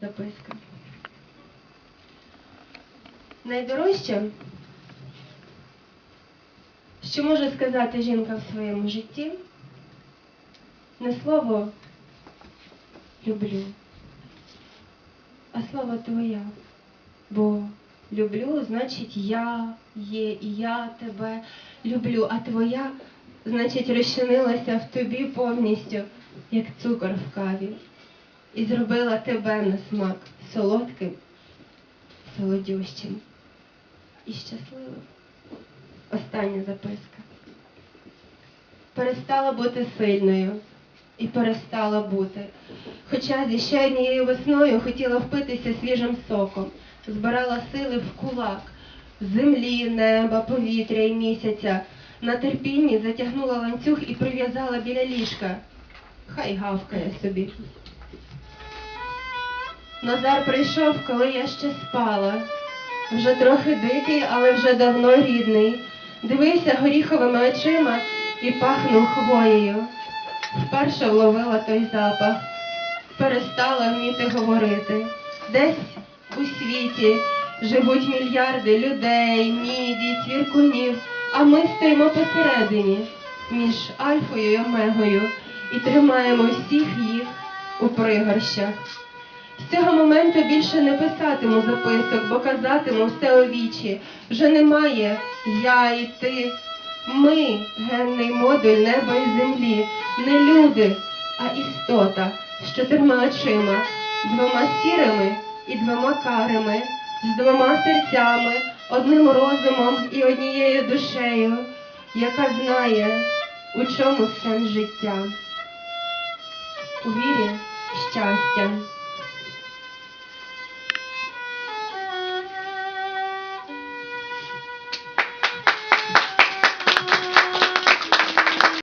Записка. Найдорожче, що може сказати жінка в своєму житті, не слово люблю, а слово твоя. Бо люблю, значить я є, і я тебе люблю, а твоя, значить, розчинилася в тобі повністю, як цукор в каві і зробила тебе на смак солодким, солодющим і щасливим. Остання записка. Перестала бути сильною і перестала бути. Хоча зі ще однією весною хотіла впитися свіжим соком, збирала сили в кулак, землі, неба, повітря і місяця. На терпінні затягнула ланцюг і прив'язала біля ліжка. Хай гавкає собі. Назар прийшов, коли я ще спала. Вже трохи дикий, але вже давно рідний. Дивився горіховими очима і пахнув хвоєю. Вперше вловила той запах, перестала вміти говорити. Десь у світі живуть мільярди людей, міді, цвіркунів, а ми стоїмо посередині між Альфою і Омегою і тримаємо всіх їх у пригорщах. З цього моменту більше не писатиму записок, бо казатиму все у вічі. Вже немає я і ти. Ми, генний модуль неба і землі, не люди, а істота з чотирма очима, двома сірими і двома карими, з двома серцями, одним розумом і однією душею, яка знає, у чому сенс життя. У вірі щастя.